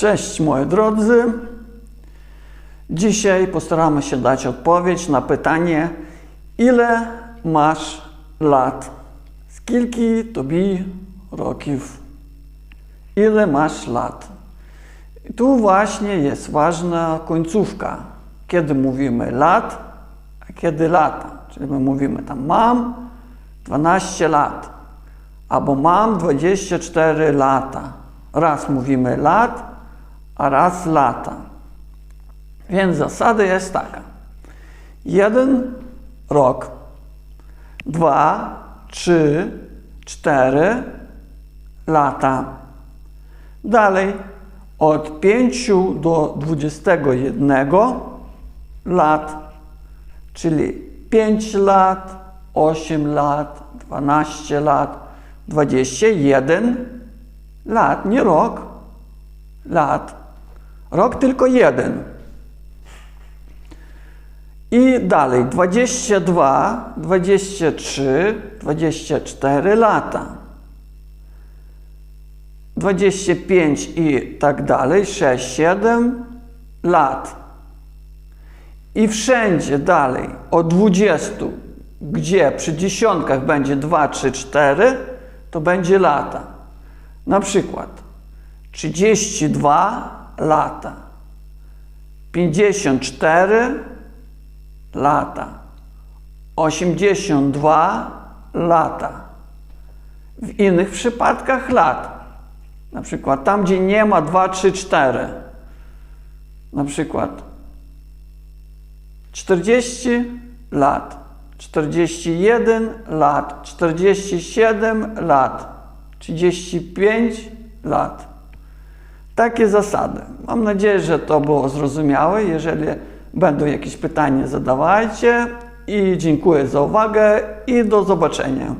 Cześć moi drodzy. Dzisiaj postaramy się dać odpowiedź na pytanie, ile masz lat? Skilki tobie roków? Ile masz lat? I tu właśnie jest ważna końcówka. Kiedy mówimy lat, a kiedy lata. Czyli my mówimy tam mam 12 lat albo mam 24 lata. Raz mówimy lat, raz lata. Więc zasada jest taka. Jeden rok, dwa, trzy, cztery lata. Dalej od 5 do 21 lat, czyli 5 lat, 8 lat, 12 lat, 21 lat, nie rok, lat. Rok tylko jeden. I dalej 22, 23, 24 lata. 25 i tak dalej, 6, 7 lat. I wszędzie dalej od 20, gdzie przy dziesiątkach będzie 2, 3, 4, to będzie lata. Na przykład 32 lata, 54 lata, 82 lata. W innych przypadkach lat. Na przykład tam, gdzie nie ma 2, 3, 4. Na przykład 40 lat, 41 lat, 47 lat, 35 lat. Takie zasady. Mam nadzieję, że to było zrozumiałe. Jeżeli będą jakieś pytania, zadawajcie. I dziękuję za uwagę i do zobaczenia.